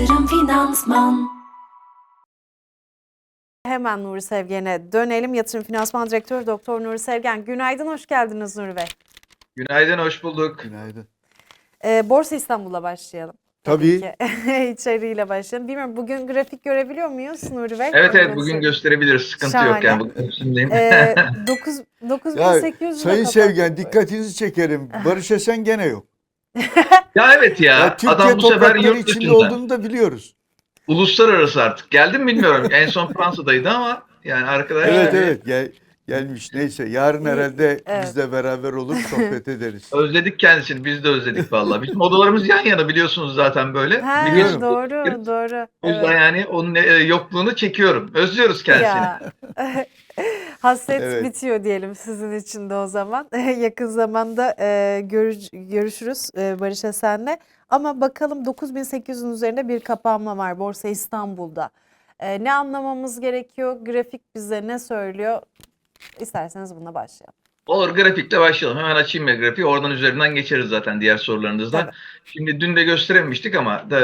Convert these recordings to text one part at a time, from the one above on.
Yatırım Finansman Hemen Nuri Sevgen'e dönelim. Yatırım Finansman Direktörü Doktor Nuri Sevgen. Günaydın, hoş geldiniz Nuri Bey. Günaydın, hoş bulduk. Günaydın. Ee, Borsa İstanbul'la başlayalım. Tabii. ki. İçeriğiyle başlayalım. Bilmiyorum bugün grafik görebiliyor muyuz Nuri Bey? Evet evet bugün gösterebiliriz. Sıkıntı Şahane. yok yani bugün üstündeyim. Ee, 9, Ya 9800 'le Sayın. Sevgen dikkatinizi çekerim. Barış Esen gene yok. ya evet ya, Ya, Türkiye adam bu sefer yurt içinde dışında. olduğunu da biliyoruz. Uluslararası artık. Geldi mi bilmiyorum. en son Fransa'daydı ama yani arkadaş. Evet evet gel, gelmiş. Neyse yarın herhalde Evet. biz de beraber olur sohbet ederiz. Özledik kendisini. Biz de özledik vallahi. Bizim odalarımız yan yana biliyorsunuz zaten böyle. Ha, doğru, doğru. O yüzden Evet. yani onun e, yokluğunu çekiyorum. Özlüyoruz kendisini. Ya. Hasret Evet. bitiyor diyelim sizin için de o zaman. Yakın zamanda e, görüş- görüşürüz e, Barış Esen'le. Ama bakalım 9800'ün üzerinde bir kapanma var Borsa İstanbul'da. E, ne anlamamız gerekiyor? Grafik bize ne söylüyor? İsterseniz bununla başlayalım. Olur grafikle başlayalım. Hemen açayım ben grafiği. Oradan üzerinden geçeriz zaten diğer sorularınızdan. Tabii. Şimdi dün de gösterememiştik ama da,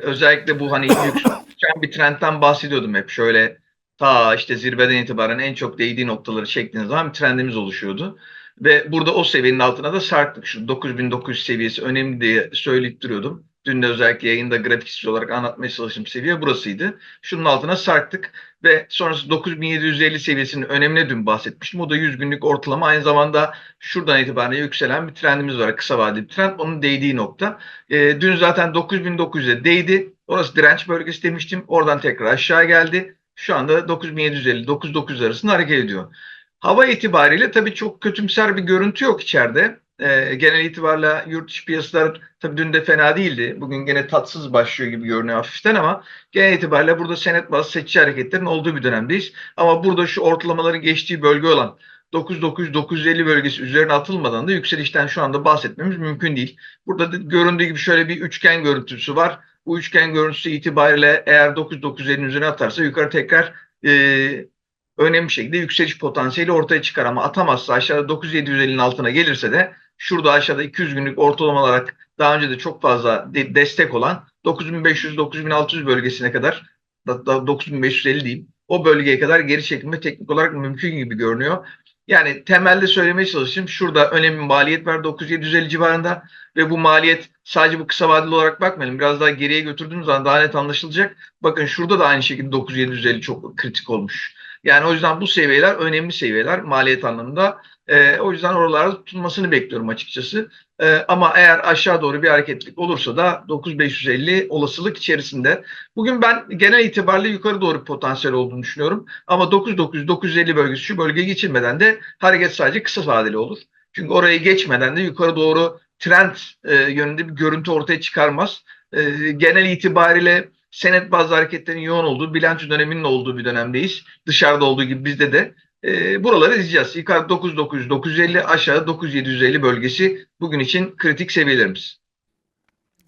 özellikle bu hani yükselen bir trendten bahsediyordum hep. Şöyle ta işte zirveden itibaren en çok değdiği noktaları çektiğiniz zaman bir trendimiz oluşuyordu. Ve burada o seviyenin altına da sarktık. Şu 9900 seviyesi önemli diye söyleyip duruyordum. Dün de özellikle yayında grafiksel olarak anlatmaya çalıştığım seviye burasıydı. Şunun altına sarktık ve sonrası 9750 seviyesinin önemine dün bahsetmiştim. O da 100 günlük ortalama aynı zamanda şuradan itibaren yükselen bir trendimiz var. Kısa vadeli bir trend. Onun değdiği nokta. E, dün zaten 9900'e değdi. Orası direnç bölgesi demiştim. Oradan tekrar aşağı geldi. Şu anda 9750-9900 arasında hareket ediyor. Hava itibariyle tabii çok kötümser bir görüntü yok içeride. E, genel itibarla yurt dışı piyasalar tabii dün de fena değildi. Bugün gene tatsız başlıyor gibi görünüyor hafiften ama genel itibariyle burada senet bazı seçici hareketlerin olduğu bir dönemdeyiz. Ama burada şu ortalamaların geçtiği bölge olan 9900-950 bölgesi üzerine atılmadan da yükselişten şu anda bahsetmemiz mümkün değil. Burada da göründüğü gibi şöyle bir üçgen görüntüsü var. Bu üçgen görüntüsü itibariyle eğer 9950'nin üzerine atarsa yukarı tekrar e, önemli şekilde yükseliş potansiyeli ortaya çıkar ama atamazsa aşağıda 9750'nin altına gelirse de şurada aşağıda 200 günlük ortalama olarak daha önce de çok fazla de- destek olan 9500-9600 bölgesine kadar hatta 9550 diyeyim o bölgeye kadar geri çekilme teknik olarak mümkün gibi görünüyor. Yani temelde söylemeye çalışayım. Şurada önemli maliyet var 9750 civarında ve bu maliyet sadece bu kısa vadeli olarak bakmayalım. Biraz daha geriye götürdüğümüz zaman daha net anlaşılacak. Bakın şurada da aynı şekilde 9750 çok kritik olmuş. Yani o yüzden bu seviyeler önemli seviyeler maliyet anlamında. Ee, o yüzden oralarda tutulmasını bekliyorum açıkçası. Ee, ama eğer aşağı doğru bir hareketlilik olursa da 9550 olasılık içerisinde. Bugün ben genel itibariyle yukarı doğru potansiyel olduğunu düşünüyorum. Ama 9900-950 bölgesi şu bölgeye geçilmeden de hareket sadece kısa vadeli olur. Çünkü orayı geçmeden de yukarı doğru trend e, yönünde bir görüntü ortaya çıkarmaz. E, genel itibariyle senet bazı hareketlerin yoğun olduğu, bilanço döneminin olduğu bir dönemdeyiz. Dışarıda olduğu gibi bizde de. E, buraları izleyeceğiz. Yukarı 9900, 950, aşağı 9750 bölgesi bugün için kritik seviyelerimiz.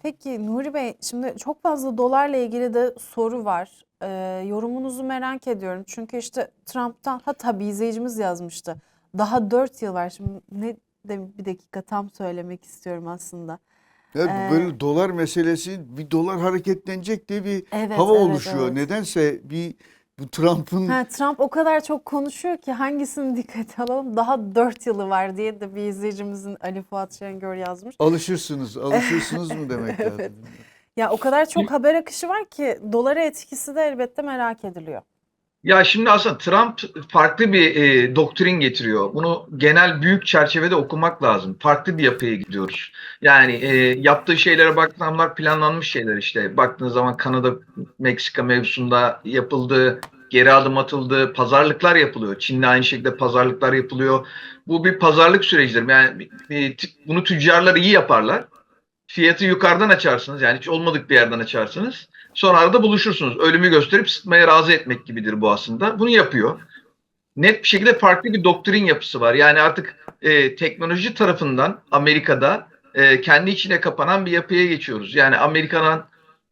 Peki Nuri Bey, şimdi çok fazla dolarla ilgili de soru var. Ee, yorumunuzu merak ediyorum. Çünkü işte Trump'tan hatta bir izleyicimiz yazmıştı. Daha 4 yıl var. Şimdi ne de bir dakika tam söylemek istiyorum aslında. Ya Ee, böyle dolar meselesi bir dolar hareketlenecek diye bir Evet, hava evet, oluşuyor. evet. Nedense bir bu Trump'ın Ha, Trump o kadar çok konuşuyor ki hangisini dikkate alalım? Daha 4 yılı var diye de bir izleyicimizin Ali Fuat Şengör yazmış. alışırsınız, alışırsınız mı demek Evet. lazım. Ya o kadar çok haber akışı var ki dolara etkisi de elbette merak ediliyor. Ya şimdi aslında Trump farklı bir e, doktrin getiriyor. Bunu genel büyük çerçevede okumak lazım. Farklı bir yapıya gidiyoruz. Yani e, yaptığı şeylere baktığında bunlar planlanmış şeyler işte. Baktığınız zaman Kanada, Meksika mevzusunda yapıldı, geri adım atıldı, pazarlıklar yapılıyor. Çin'le aynı şekilde pazarlıklar yapılıyor. Bu bir pazarlık sürecidir. Yani bunu tüccarlar iyi yaparlar. Fiyatı yukarıdan açarsınız. Yani hiç olmadık bir yerden açarsınız. Sonra arada buluşursunuz. Ölümü gösterip sıtmaya razı etmek gibidir bu aslında. Bunu yapıyor. Net bir şekilde farklı bir doktrin yapısı var. Yani artık e, teknoloji tarafından Amerika'da e, kendi içine kapanan bir yapıya geçiyoruz. Yani Amerika'nın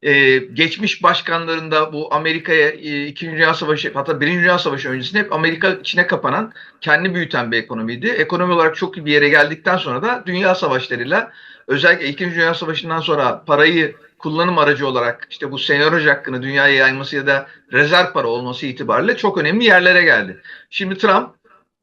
e, geçmiş başkanlarında bu Amerika'ya e, İkinci Dünya Savaşı hatta Birinci Dünya Savaşı öncesinde hep Amerika içine kapanan, kendi büyüten bir ekonomiydi. Ekonomi olarak çok iyi bir yere geldikten sonra da dünya savaşlarıyla özellikle İkinci Dünya Savaşı'ndan sonra parayı kullanım aracı olarak işte bu senyoraj hakkını dünyaya yayması ya da rezerv para olması itibariyle çok önemli yerlere geldi. Şimdi Trump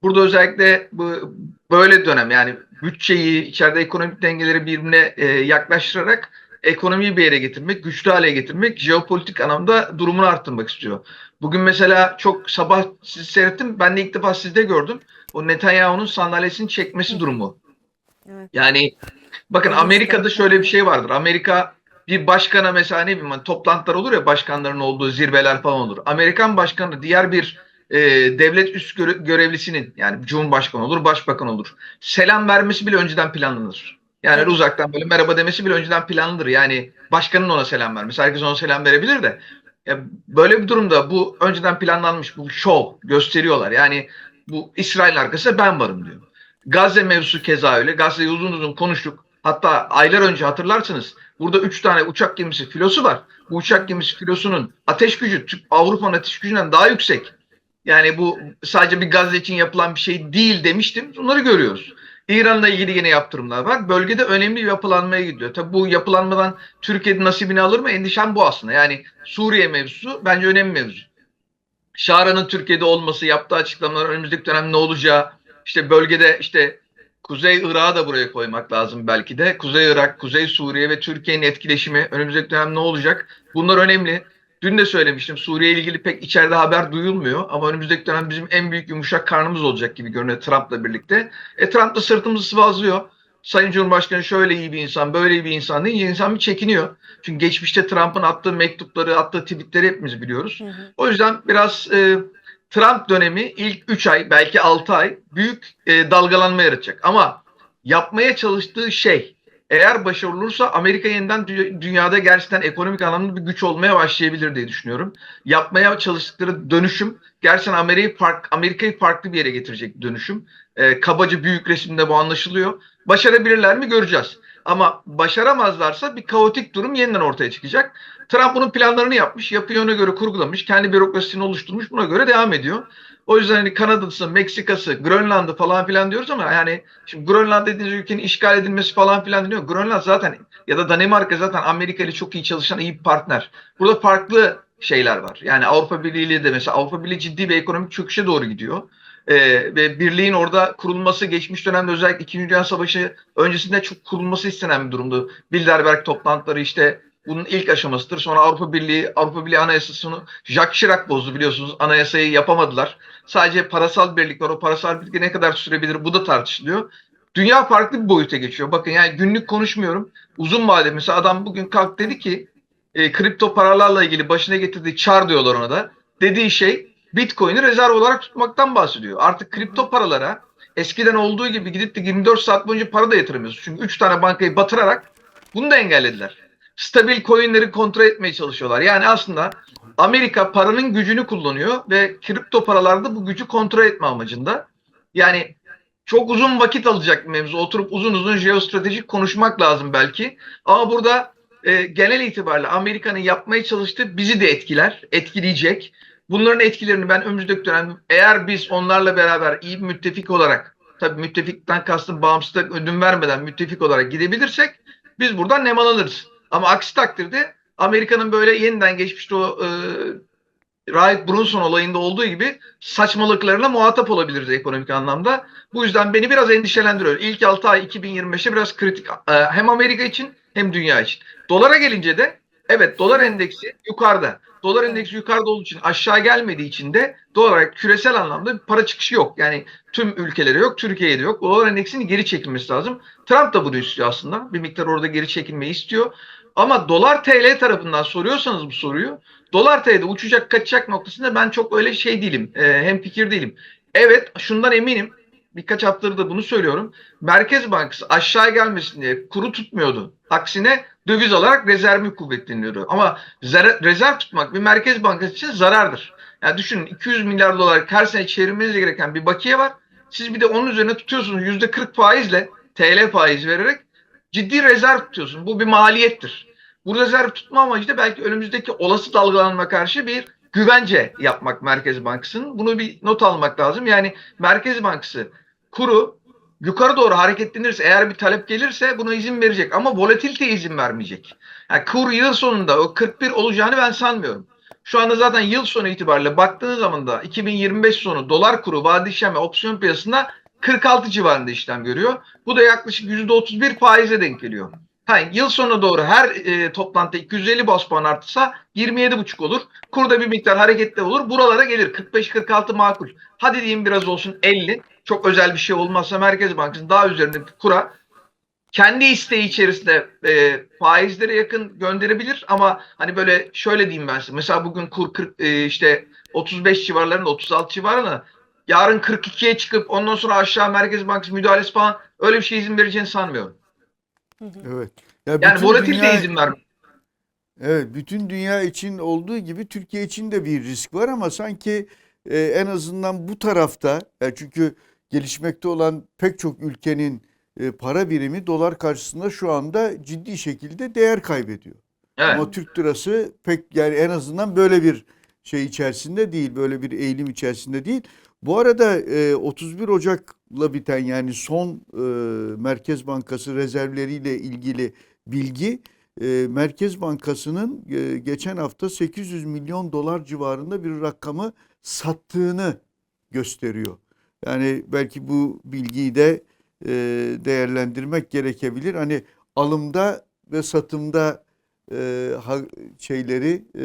burada özellikle bu böyle dönem yani bütçeyi, içeride ekonomik dengeleri birbirine e, yaklaştırarak ekonomiyi bir yere getirmek, güçlü hale getirmek, jeopolitik anlamda durumunu arttırmak istiyor. Bugün mesela çok sabah sizi seyrettim. Ben de ilk defa sizde gördüm. O Netanyahu'nun sandalyesini çekmesi durumu. Evet. Yani bakın Amerika'da şöyle bir şey vardır. Amerika bir başkana mesela ne bileyim hani toplantılar olur ya başkanların olduğu zirveler falan olur. Amerikan başkanı diğer bir e, devlet üst göre- görevlisinin yani cumhurbaşkanı olur, başbakan olur. Selam vermesi bile önceden planlanır. Yani Evet. uzaktan böyle merhaba demesi bile önceden planlanır. Yani başkanın ona selam vermesi. Herkes ona selam verebilir de. Ya böyle bir durumda bu önceden planlanmış bu şov gösteriyorlar. Yani bu İsrail arkasında ben varım diyor. Gazze mevzusu keza öyle. Gazze'yi uzun uzun konuştuk. Hatta aylar önce hatırlarsınız burada 3 tane uçak gemisi filosu var. Bu uçak gemisi filosunun ateş gücü Avrupa'nın ateş gücünden daha yüksek. Yani bu sadece bir Gazze için yapılan bir şey değil demiştim. Bunları görüyoruz. İran'la ilgili yine yaptırımlar var. Bölgede önemli bir yapılanmaya gidiyor. Tabi bu yapılanmadan Türkiye'de nasibini alır mı? Endişem bu aslında. Yani Suriye mevzusu bence önemli mevzu. Şara'nın Türkiye'de olması, yaptığı açıklamalar önümüzdeki dönem ne olacağı, işte bölgede işte Kuzey Irak'ı da buraya koymak lazım belki de. Kuzey Irak, Kuzey Suriye ve Türkiye'nin etkileşimi önümüzdeki dönem ne olacak? Bunlar önemli. Dün de söylemiştim Suriye ile ilgili pek içeride haber duyulmuyor ama önümüzdeki dönem bizim en büyük yumuşak karnımız olacak gibi görünüyor Trump'la birlikte. E Trump da sırtımızı sıvazlıyor. Sayın Cumhurbaşkanı şöyle iyi bir insan, böyle iyi bir insan değil. İnsan bir çekiniyor. Çünkü geçmişte Trump'ın attığı mektupları, attığı tweetleri hepimiz biliyoruz. Hı hı. O yüzden biraz e, Trump dönemi ilk 3 ay belki 6 ay büyük e, dalgalanma yaratacak. Ama yapmaya çalıştığı şey eğer başarılı olursa Amerika yeniden dü- dünyada gerçekten ekonomik anlamda bir güç olmaya başlayabilir diye düşünüyorum. Yapmaya çalıştıkları dönüşüm gerçekten Amerika'yı fark, Amerika'yı farklı bir yere getirecek dönüşüm. E, kabaca büyük resimde bu anlaşılıyor. Başarabilirler mi göreceğiz. Ama başaramazlarsa bir kaotik durum yeniden ortaya çıkacak. Trump bunun planlarını yapmış, yapıyı ona göre kurgulamış, kendi bürokrasisini oluşturmuş, buna göre devam ediyor. O yüzden hani Kanada'sı, Meksika'sı, Grönland'ı falan filan diyoruz ama yani şimdi Grönland dediğiniz ülkenin işgal edilmesi falan filan deniyor. Grönland zaten ya da Danimarka zaten Amerika ile çok iyi çalışan iyi bir partner. Burada farklı şeyler var. Yani Avrupa Birliği ile de mesela Avrupa Birliği ciddi bir ekonomik çöküşe doğru gidiyor. Ee, ve birliğin orada kurulması geçmiş dönemde özellikle 2. Dünya Savaşı öncesinde çok kurulması istenen bir durumdu. Bilderberg toplantıları işte bunun ilk aşamasıdır. Sonra Avrupa Birliği, Avrupa Birliği Anayasası'nı Jacques Chirac bozdu biliyorsunuz. Anayasayı yapamadılar. Sadece parasal birlik var. O parasal birlik ne kadar sürebilir? Bu da tartışılıyor. Dünya farklı bir boyuta geçiyor. Bakın yani günlük konuşmuyorum. Uzun vade mesela adam bugün kalk dedi ki e, kripto paralarla ilgili başına getirdiği çar diyorlar ona da. Dediği şey Bitcoin'i rezerv olarak tutmaktan bahsediyor. Artık kripto paralara eskiden olduğu gibi gidip de 24 saat boyunca para da yatıramıyorsun. Çünkü 3 tane bankayı batırarak bunu da engellediler. Stabil coinleri kontrol etmeye çalışıyorlar. Yani aslında Amerika paranın gücünü kullanıyor ve kripto paralarda bu gücü kontrol etme amacında. Yani çok uzun vakit alacak mevzu. Oturup uzun uzun jeostratejik konuşmak lazım belki. Ama burada e, genel itibariyle Amerika'nın yapmaya çalıştığı bizi de etkiler, etkileyecek. Bunların etkilerini ben önümüzdeki dönem eğer biz onlarla beraber iyi bir müttefik olarak tabii müttefikten kastım bağımsızlık ödün vermeden müttefik olarak gidebilirsek biz buradan nemalanırız. Ama aksi takdirde Amerika'nın böyle yeniden geçmişte o e, Rahip Brunson olayında olduğu gibi saçmalıklarına muhatap olabiliriz ekonomik anlamda. Bu yüzden beni biraz endişelendiriyor. İlk 6 ay 2025'te biraz kritik e, hem Amerika için hem dünya için. Dolara gelince de evet dolar endeksi yukarıda. Dolar endeksi yukarıda olduğu için aşağı gelmediği için de doğal olarak küresel anlamda bir para çıkışı yok. Yani tüm ülkelere yok, Türkiye'de yok. Dolar endeksinin geri çekilmesi lazım. Trump da bunu istiyor aslında. Bir miktar orada geri çekilmeyi istiyor. Ama dolar TL tarafından soruyorsanız bu soruyu dolar TL'de uçacak kaçacak noktasında ben çok öyle şey değilim. E, hem fikir değilim. Evet şundan eminim. Birkaç haftadır da bunu söylüyorum. Merkez Bankası aşağı gelmesin diye kuru tutmuyordu. Aksine döviz olarak rezervi kuvvetleniyordu. Ama rezerv tutmak bir Merkez Bankası için zarardır. Yani düşünün 200 milyar dolar her sene çevirmeniz gereken bir bakiye var. Siz bir de onun üzerine tutuyorsunuz %40 faizle TL faiz vererek ciddi rezerv tutuyorsun. Bu bir maliyettir. Bu rezerv tutma amacı da belki önümüzdeki olası dalgalanma karşı bir güvence yapmak Merkez Bankası'nın. Bunu bir not almak lazım. Yani Merkez Bankası kuru yukarı doğru hareketlenirse eğer bir talep gelirse buna izin verecek ama volatilite izin vermeyecek. Yani kur yıl sonunda o 41 olacağını ben sanmıyorum. Şu anda zaten yıl sonu itibariyle baktığınız zaman da 2025 sonu dolar kuru vade işlem ve opsiyon piyasasında 46 civarında işlem görüyor. Bu da yaklaşık %31 faize denk geliyor. Ha, yıl sonuna doğru her e, toplantıda 250 bas puan artsa 27,5 olur. Kurda bir miktar hareketli olur. Buralara gelir. 45-46 makul. Hadi diyeyim biraz olsun 50. Çok özel bir şey olmazsa Merkez Bankası daha üzerinde bir kura kendi isteği içerisinde e, faizlere yakın gönderebilir ama hani böyle şöyle diyeyim ben size. Mesela bugün kur 40 e, işte 35 civarlarında 36 civarında yarın 42'ye çıkıp ondan sonra aşağı Merkez Bankası müdahalesi falan öyle bir şey izin vereceğini sanmıyorum. Evet. Ya Yani bütün volatilite dünya- izin vermiyor. Evet, bütün dünya için olduğu gibi Türkiye için de bir risk var ama sanki e, en azından bu tarafta e, çünkü gelişmekte olan pek çok ülkenin e, para birimi dolar karşısında şu anda ciddi şekilde değer kaybediyor. Evet. Ama Türk lirası pek yani en azından böyle bir şey içerisinde değil, böyle bir eğilim içerisinde değil. Bu arada e, 31 Ocak'la biten yani son e, Merkez Bankası rezervleriyle ilgili bilgi e, Merkez Bankası'nın e, geçen hafta 800 milyon dolar civarında bir rakamı sattığını gösteriyor. Yani belki bu bilgiyi de e, değerlendirmek gerekebilir. Hani alımda ve satımda e, ha- şeyleri e,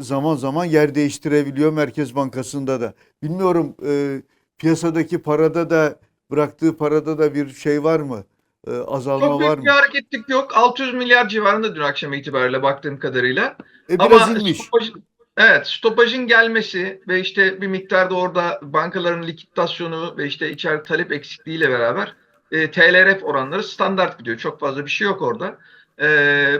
zaman zaman yer değiştirebiliyor Merkez Bankası'nda da. Bilmiyorum e, piyasadaki parada da bıraktığı parada da bir şey var mı? E, azalma Çok var büyük mı? bir hareketlik yok. 600 milyar civarında dün akşam itibariyle baktığım kadarıyla. E, Ama biraz inmiş. stopajın, evet stopajın gelmesi ve işte bir miktarda orada bankaların likiditasyonu ve işte içeride talep eksikliğiyle beraber e, TLRF oranları standart gidiyor. Çok fazla bir şey yok orada. E,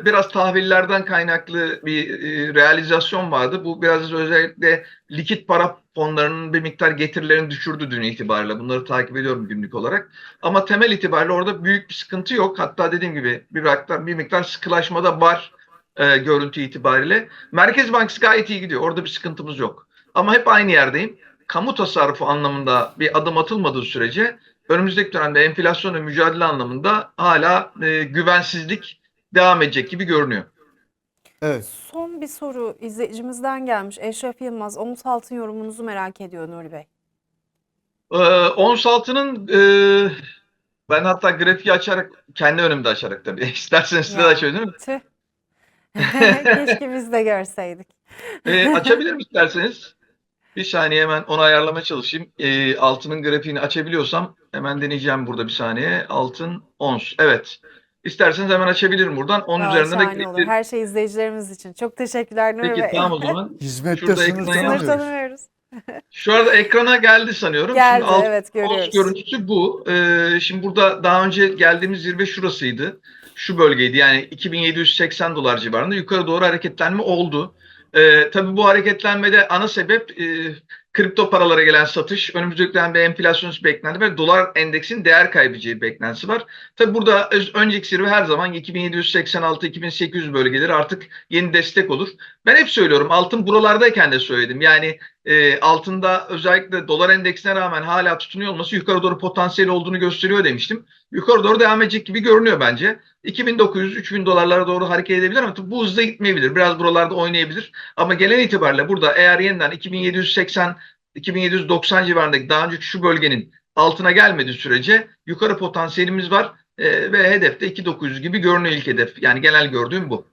biraz tahvillerden kaynaklı bir e, realizasyon vardı. Bu biraz özellikle likit para fonlarının bir miktar getirilerini düşürdü dün itibariyle. Bunları takip ediyorum günlük olarak. Ama temel itibariyle orada büyük bir sıkıntı yok. Hatta dediğim gibi bir miktar, bir miktar sıkılaşma da var e, görüntü itibariyle. Merkez Bankası gayet iyi gidiyor. Orada bir sıkıntımız yok. Ama hep aynı yerdeyim. Kamu tasarrufu anlamında bir adım atılmadığı sürece önümüzdeki dönemde enflasyonla mücadele anlamında hala e, güvensizlik devam edecek gibi görünüyor. Evet. Son bir soru izleyicimizden gelmiş. Eşref Yılmaz, Omuz Altın yorumunuzu merak ediyor Nuri Bey. Ee, ons altının e, ben hatta grafiği açarak kendi önümde açarak tabii. İsterseniz size de Ya. açayım değil mi? Tüh. Keşke biz de görseydik. Ee, açabilirim isterseniz. Bir saniye hemen onu ayarlamaya çalışayım. Ee, altının grafiğini açabiliyorsam hemen deneyeceğim burada bir saniye. Altın ons. Evet. İsterseniz hemen açabilirim buradan. Onun Aa, üzerinde de şahane olur. Her şey izleyicilerimiz için. Çok teşekkürler Nuri Peki Bey. tamam o zaman. Hizmette Şurada sınır ekran Sınır yazıyor. tanımıyoruz. Şu arada ekrana geldi sanıyorum. Geldi Şimdi alt- evet Ons görüyoruz. görüntüsü bu. Ee, şimdi burada daha önce geldiğimiz zirve şurasıydı. Şu bölgeydi. Yani 2780 dolar civarında yukarı doğru hareketlenme oldu. Ee, tabii bu hareketlenmede ana sebep e, kripto paralara gelen satış. Önümüzdeki dönemde enflasyon beklenti ve dolar endeksin değer kaybedeceği beklentisi var. Tabii burada önceki zirve her zaman 2786-2800 bölgeleri artık yeni destek olur. Ben hep söylüyorum altın buralardayken de söyledim. Yani e, altında özellikle dolar endeksine rağmen hala tutunuyor olması yukarı doğru potansiyeli olduğunu gösteriyor demiştim. Yukarı doğru devam edecek gibi görünüyor bence. 2900-3000 dolarlara doğru hareket edebilir ama tabii bu hızla gitmeyebilir. Biraz buralarda oynayabilir. Ama gelen itibariyle burada eğer yeniden 2780 2790 civarındaki daha önceki şu bölgenin altına gelmediği sürece yukarı potansiyelimiz var. E, ve hedefte 2900 gibi görünüyor ilk hedef. Yani genel gördüğüm bu.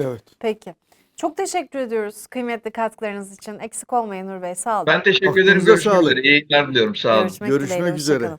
Evet. Peki. Çok teşekkür ediyoruz kıymetli katkılarınız için. Eksik olmayın Nur Bey. Sağ olun. Ben teşekkür ederim. Aklınıza Görüşmek sağlık. üzere. İyi yayınlar diliyorum. Sağ olun. Görüşmek Görüşmek dileğiyle. üzere. hoşça kalın.